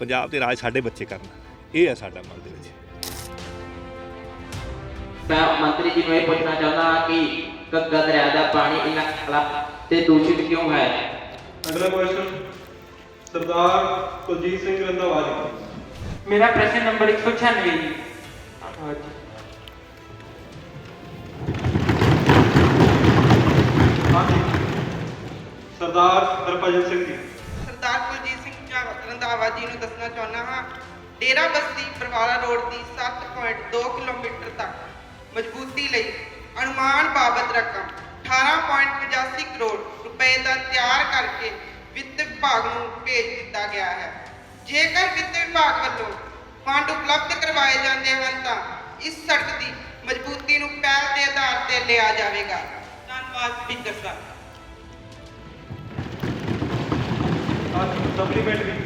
ਪੰਜਾਬ ਤੇ ਰਾਜ ਸਾਡੇ ਬੱਚੇ ਕਰਨ। ਇਹ ਹੈ ਸਾਡਾ ਮਨ ਦੇ ਵਿੱਚ। ਮੈਂ ਮੰਤਰੀ ਜੀ ਨੂੰ ਇਹ ਪੁੱਛਣਾ ਚਾਹੁੰਦਾ ਹਾਂ ਕਿ ਘੱਗਾ ਦਰਿਆ ਦਾ ਪਾਣੀ ਇੰਨਾ ਕਾਲਾ ਤੇ ਦੂਸ਼ਿਤ ਕਿਉਂ ਹੈ? ਅਗਲਾ ਕੁਐਸਚਨ ਸਰਦਾਰ ਕੁਲਜੀਤ ਸਿੰਘ ਰੰਧਾਵਾ ਜੀ। ਮੇਰਾ ਪ੍ਰਸ਼ਨ ਨੰਬਰ 196 ਜੀ। ਹਾਂਜੀ ਹਾਂਜੀ। ਸਰਦਾਰ ਹਰਭਜਨ ਸਿੰਘ ਜੀ। ਸਰਦਾਰ ਕੁਲਜੀਤ ਰੰਧਾਵਾ ਜੀ ਨੂੰ ਦੱਸਣਾ ਚਾਹੁੰਦਾ ਹਾਂ, ਡੇਰਾ ਬਸਤੀ ਬਰਵਾਲਾ ਰੋਡ ਦੀ 7.2 ਕਿਲੋਮੀਟਰ ਤੱਕ ਮਜ਼ਬੂਤੀ ਲਈ ਅਨੁਮਾਨ ਬਾਬਤ ਰਕਮ 18.85 ਕਰੋੜ ਰੁਪਏ ਦਾ ਤਿਆਰ ਕਰਕੇ ਵਿੱਤ ਵਿਭਾਗ ਨੂੰ ਭੇਜ ਦਿੱਤਾ ਗਿਆ ਹੈ। ਜੇਕਰ ਵਿੱਤ ਵਿਭਾਗ ਵੱਲੋਂ ਫੰਡ ਉਪਲਬਧ ਕਰਵਾਏ ਜਾਂਦੇ ਹਨ ਤਾਂ ਇਸ ਸੜਕ ਦੀ ਮਜ਼ਬੂਤੀ ਨੂੰ ਪਹਿਲ ਦੇ ਆਧਾਰ ਤੇ ਲਿਆ ਜਾਵੇਗਾ। ਧੰਨਵਾਦ ਸਪੀਕਰ ਸਾਹਿਬ। ਹਾਂਜੀ ਸਪਲੀਮੈਂਟਰੀ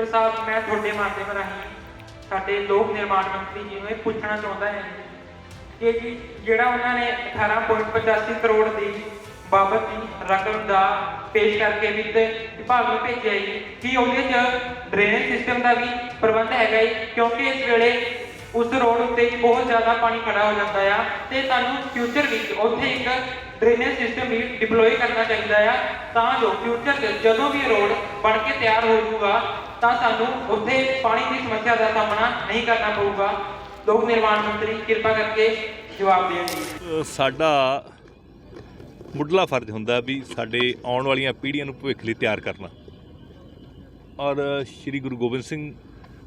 ਸਪੀਕਰ ਸਾਹਿਬ, ਮੈਂ ਤੁਹਾਡੇ ਮਾਧਿਅਮ ਰਾਹੀਂ ਸਾਡੇ ਲੋਕ ਨਿਰਮਾਣ ਮੰਤਰੀ ਜੀ ਨੂੰ ਇਹ ਪੁੱਛਣਾ ਚਾਹੁੰਦਾ ਹਾਂ ਕਿ ਜੀ ਜਿਹੜਾ ਉਹਨਾਂ ਨੇ 18.85 ਕਰੋੜ ਦੀ ਬਾਬਤ ਦੀ ਰਕਮ ਦਾ ਪੇਸ਼ ਕਰਕੇ ਵਿੱਤ ਵਿਭਾਗ ਨੂੰ ਭੇਜਿਆ ਜੀ, ਕੀ ਉਹਦੇ 'ਚ ਡਰੇਨੇਜ ਸਿਸਟਮ ਦਾ ਵੀ ਪ੍ਰਬੰਧ ਹੈਗਾ ਜੀ? ਕਿਉਂਕਿ ਇਸ ਵੇਲੇ ਉਸ ਰੋਡ ਉੱਤੇ ਜੀ ਬਹੁਤ ਜ਼ਿਆਦਾ ਪਾਣੀ ਖੜਾ ਹੋ ਜਾਂਦਾ ਆ ਤੇ ਸਾਨੂੰ ਫਿਊਚਰ ਵਿੱਚ ਉੱਥੇ ਇੱਕ ਡਰੇਨੇਜ ਸਿਸਟਮ ਵੀ ਡਿਪਲੋਏ ਕਰਨਾ ਚਾਹੀਦਾ ਆ। ਤਾਂ ਜੋ ਫਿਊਚਰ ਜਦੋਂ ਵੀ ਰੋਡ ਬਣ ਕੇ ਤਿਆਰ ਹੋ ਜਾਊਗਾ, ਤਾਂ ਸਾਨੂੰ ਉੱਥੇ ਪਾਣੀ ਦੀ ਸਮੱਸਿਆ ਦਾ ਸਾਹਮਣਾ ਨਹੀਂ ਕਰਨਾ ਪਊਗਾ। ਲੋਕ ਨਿਰਮਾਣ ਮੰਤਰੀ, ਕਿਰਪਾ ਕਰਕੇ ਜਵਾਬ ਦੇਣ ਜੀ। ਸਾਡਾ ਮੁੱਢਲਾ ਫਰਜ਼ ਹੁੰਦਾ ਵੀ ਸਾਡੇ ਆਉਣ ਵਾਲੀਆਂ ਪੀੜ੍ਹੀਆਂ ਨੂੰ ਭਵਿੱਖ ਲਈ ਤਿਆਰ ਕਰਨਾ। ਔਰ ਸ੍ਰੀ ਗੁਰੂ ਗੋਬਿੰਦ ਸਿੰਘ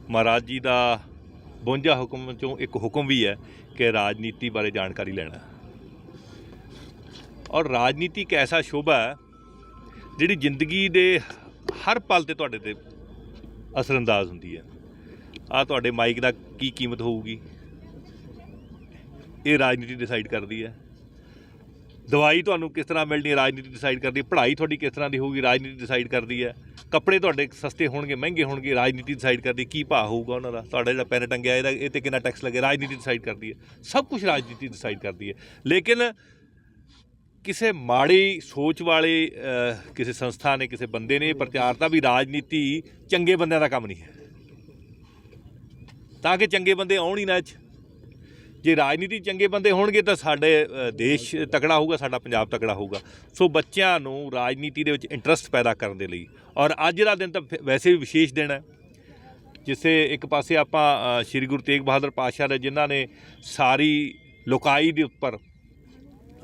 ਮਹਾਰਾਜ ਜੀ ਦਾ 52 ਹੁਕਮ ਚੋਂ ਇੱਕ ਹੁਕਮ ਵੀ ਹੈ ਕਿ ਰਾਜਨੀਤੀ ਬਾਰੇ ਜਾਣਕਾਰੀ ਲੈਣਾ। ਔਰ ਰਾਜਨੀਤੀ ਇੱਕ ਐਸਾ ਸ਼ੋਭਾ ਹੈ ਜਿਹੜੀ ਜ਼ਿੰਦਗੀ ਦੇ ਹਰ ਪਲ ਤੇ ਤੁਹਾਡੇ ਤੇ ਅਸਰਅੰਦਾਜ਼ ਹੁੰਦੀ ਹੈ। ਆ ਤੁਹਾਡੇ ਮਾਈਕ ਦਾ ਕੀ ਕੀਮਤ ਹੋਊਗੀ? ਇਹ ਰਾਜਨੀਤੀ ਡਿਸਾਈਡ ਕਰਦੀ ਹੈ। ਦਵਾਈ ਤੁਹਾਨੂੰ ਕਿਸ ਤਰ੍ਹਾਂ ਮਿਲਣੀ ਹੈ? ਰਾਜਨੀਤੀ ਡਿਸਾਈਡ ਕਰਦੀ ਹੈ। ਪੜ੍ਹਾਈ ਤੁਹਾਡੀ ਕਿਸ ਤਰ੍ਹਾਂ ਦੀ ਹੋਊਗੀ? ਰਾਜਨੀਤੀ ਡਿਸਾਈਡ ਕਰਦੀ ਹੈ। ਕੱਪੜੇ ਤੁਹਾਡੇ ਸਸਤੇ ਹੋਣਗੇ, ਮਹਿੰਗੇ ਹੋਣਗੇ, ਰਾਜਨੀਤੀ ਡਿਸਾਈਡ ਕਰਦੀ, ਕੀ ਭਾਅ ਹੋਊਗਾ ਉਹਨਾਂ ਦਾ? ਤੁਹਾਡਾ ਜਿਹੜਾ ਪੈਨ ਟੰਗਿਆ ਇਹਦਾ, ਇਹ ਤੇ ਕਿੰਨਾ ਟੈਕਸ ਲੱਗੇ ਰਾਜਨੀਤੀ ਡਿਸਾਈਡ ਕਰਦੀ ਹੈ। ਸਭ ਕੁਝ ਰਾਜਨੀਤੀ ਡਿਸਾਈਡ ਕਰਦੀ ਹੈ। ਲੇਕਿਨ ਕਿਸੇ ਮਾੜੀ ਸੋਚ ਵਾਲੇ ਕਿਸੇ ਸੰਸਥਾ ਨੇ, ਕਿਸੇ ਬੰਦੇ ਨੇ ਇਹ ਪ੍ਰਚਾਰਤਾ ਵੀ ਰਾਜਨੀਤੀ ਚੰਗੇ ਬੰਦਿਆਂ ਦਾ ਕੰਮ ਨਹੀਂ ਹੈ। ਤਾਂ ਕਿ ਚੰਗੇ ਬੰਦੇ ਆਉਣ ਹੀ ਨਾ ਇਹ 'ਚ ਜੇ ਰਾਜਨੀਤੀ ਚੰਗੇ ਬੰਦੇ ਹੋਣਗੇ ਤਾਂ ਸਾਡੇ ਦੇਸ਼ ਤਕੜਾ ਹੋਊਗਾ, ਸਾਡਾ ਪੰਜਾਬ ਤਕੜਾ ਹੋਊਗਾ। ਸੋ ਬੱਚਿਆਂ ਨੂੰ ਰਾਜਨੀਤੀ ਦੇ ਵਿੱਚ ਇੰਟਰਸਟ ਪੈਦਾ ਕਰਨ ਦੇ ਲਈ ਔਰ ਅੱਜ ਦਾ ਦਿਨ ਤਾਂ ਫਿਰ ਵੈਸੇ ਵੀ ਵਿਸ਼ੇਸ਼ ਦਿਨ ਹੈ ਜਿਸੇ ਇੱਕ ਪਾਸੇ ਆਪਾਂ ਸ੍ਰੀ ਗੁਰੂ ਤੇਗ ਬਹਾਦਰ ਪਾਤਸ਼ਾਹ ਦੇ ਜਿਨ੍ਹਾਂ ਨੇ ਸਾਰੀ ਲੋਕਾਈ ਦੇ ਉੱਪਰ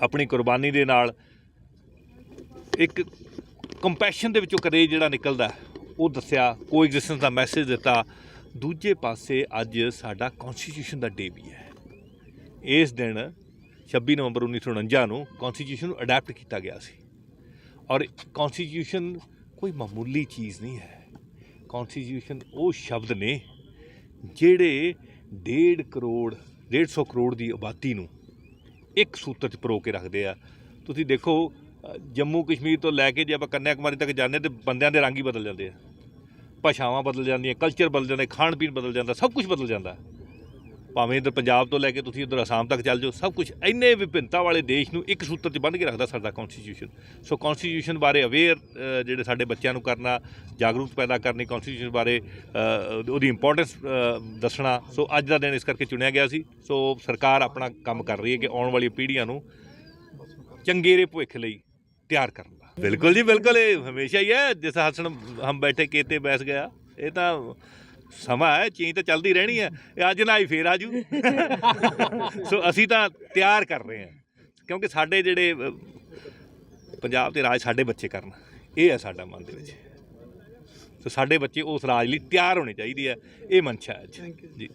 ਆਪਣੀ ਕੁਰਬਾਨੀ ਦੇ ਨਾਲ ਇੱਕ ਕੰਪੈਸ਼ਨ ਦੇ ਵਿੱਚੋਂ ਕਰੇਜ ਜਿਹੜਾ ਨਿਕਲਦਾ ਉਹ ਦੱਸਿਆ ਕੋ ਐਗਜ਼ਿਸਟੈਂਸ ਦਾ ਮੈਸੇਜ ਦਿੱਤਾ, ਦੂਜੇ ਪਾਸੇ ਅੱਜ ਸਾਡਾ ਕਨਸਟੀਟਿਊਸ਼ਨ ਦਾ ਡੇ ਵੀ ਹੈ। ਇਸ ਦਿਨ 26 ਨਵੰਬਰ 1949 ਨੂੰ ਕਨਸਟੀਟਿਊਸ਼ਨ ਨੂੰ ਅਡਾਪਟ ਕੀਤਾ ਗਿਆ ਸੀ। ਔਰ ਕਨਸਟੀਟਿਊਸ਼ਨ ਕੋਈ ਮਾਮੂਲੀ ਚੀਜ਼ ਨਹੀਂ ਹੈ। ਕਨਸਟੀਟਿਊਸ਼ਨ ਉਹ ਸ਼ਬਦ ਨੇ ਜਿਹੜੇ 1.5 ਕਰੋੜ 150 ਕਰੋੜ ਦੀ ਆਬਾਦੀ ਨੂੰ ਇੱਕ ਸੂਤਰ 'ਚ ਪਰੋ ਕੇ ਰੱਖਦੇ ਆ। ਤੁਸੀਂ ਦੇਖੋ, ਜੰਮੂ ਕਸ਼ਮੀਰ ਤੋਂ ਲੈ ਕੇ ਜੇ ਆਪਾਂ ਕੰਨਿਆ ਕੁਮਾਰੀ ਤੱਕ ਜਾਂਦੇ ਤੇ ਬੰਦਿਆਂ ਦੇ ਰੰਗ ਹੀ ਬਦਲ ਜਾਂਦੇ ਆ। ਭਾਸ਼ਾਵਾਂ ਬਦਲ ਜਾਂਦੀਆਂ ਕਲਚਰ ਬਦਲ ਜਾਂਦਾ ਖਾਣ ਪੀਣ ਬਦਲ ਜਾਂਦਾ, ਸਭ ਕੁਝ ਬਦਲ ਜਾਂਦਾ। ਭਾਵੇਂ ਇੱਧਰ ਪੰਜਾਬ ਤੋਂ ਲੈ ਕੇ ਤੁਸੀਂ ਇੱਧਰ ਅਸਾਮ ਤੱਕ ਚੱਲ ਜਾਓ, ਸਭ ਕੁਝ ਇੰਨੇ ਵਿਭਿੰਨਤਾ ਵਾਲੇ ਦੇਸ਼ ਨੂੰ ਇੱਕ ਸੂਤਰ 'ਚ ਬੰਨ੍ਹ ਕੇ ਰੱਖਦਾ ਸਾਡਾ ਕਨਸਟੀਟਿਊਸ਼ਨ ਸੋ ਕਨਸਟੀਟਿਊਸ਼ਨ ਬਾਰੇ ਅਵੇਅਰ ਜਿਹੜੇ ਸਾਡੇ ਬੱਚਿਆਂ ਨੂੰ ਕਰਨਾ, ਜਾਗਰੂਕ ਪੈਦਾ ਕਰਨੀ ਕਨਸਟੀਟਿਊਸ਼ਨ ਬਾਰੇ ਉਹਦੀ ਇੰਪੋਰਟੈਂਸ ਦੱਸਣਾ। ਸੋ ਅੱਜ ਦਾ ਦਿਨ ਇਸ ਕਰਕੇ ਚੁਣਿਆ ਗਿਆ ਸੀ। ਸੋ ਸਰਕਾਰ ਆਪਣਾ ਕੰਮ ਕਰ ਰਹੀ ਹੈ ਕਿ ਆਉਣ ਵਾਲੀ ਪੀੜ੍ਹੀਆਂ ਨੂੰ ਚੰਗੇਰੇ ਭਵਿੱਖ ਲਈ ਤਿਆਰ ਕਰਨ ਦਾ। ਬਿਲਕੁਲ ਜੀ, ਬਿਲਕੁਲ। ਇਹ ਹਮੇਸ਼ਾ ਹੀ ਹੈ। ਜਿਸ ਹਸਣ ਹਮ ਬੈਠੇ ਕੇਤੇ ਬੈਸ ਗਿਆ। ਇਹ ਤਾਂ ਸਮਾਂ ਹੈ ਚੇਂਜ ਤਾਂ ਚੱਲਦੀ ਰਹਿਣੀ ਹੈ। ਇਹ ਅੱਜ ਨਾ ਹੀ ਫੇਰ ਆਜੂ ਸੋ ਅਸੀਂ ਤਾਂ ਤਿਆਰ ਕਰ ਰਹੇ ਹਾਂ ਕਿਉਂਕਿ ਸਾਡੇ ਜਿਹੜੇ ਪੰਜਾਬ ਤੇ ਰਾਜ ਸਾਡੇ ਬੱਚੇ ਕਰਨ। ਇਹ ਹੈ ਸਾਡਾ ਮਨ ਦੇ ਵਿੱਚ। ਸੋ ਸਾਡੇ ਬੱਚੇ ਉਸ ਰਾਜ ਲਈ ਤਿਆਰ ਹੋਣੇ ਚਾਹੀਦੇ ਆ। ਇਹ ਮਨਸ਼ਾ ਹੈ ਅੱਜ। ਜੀ।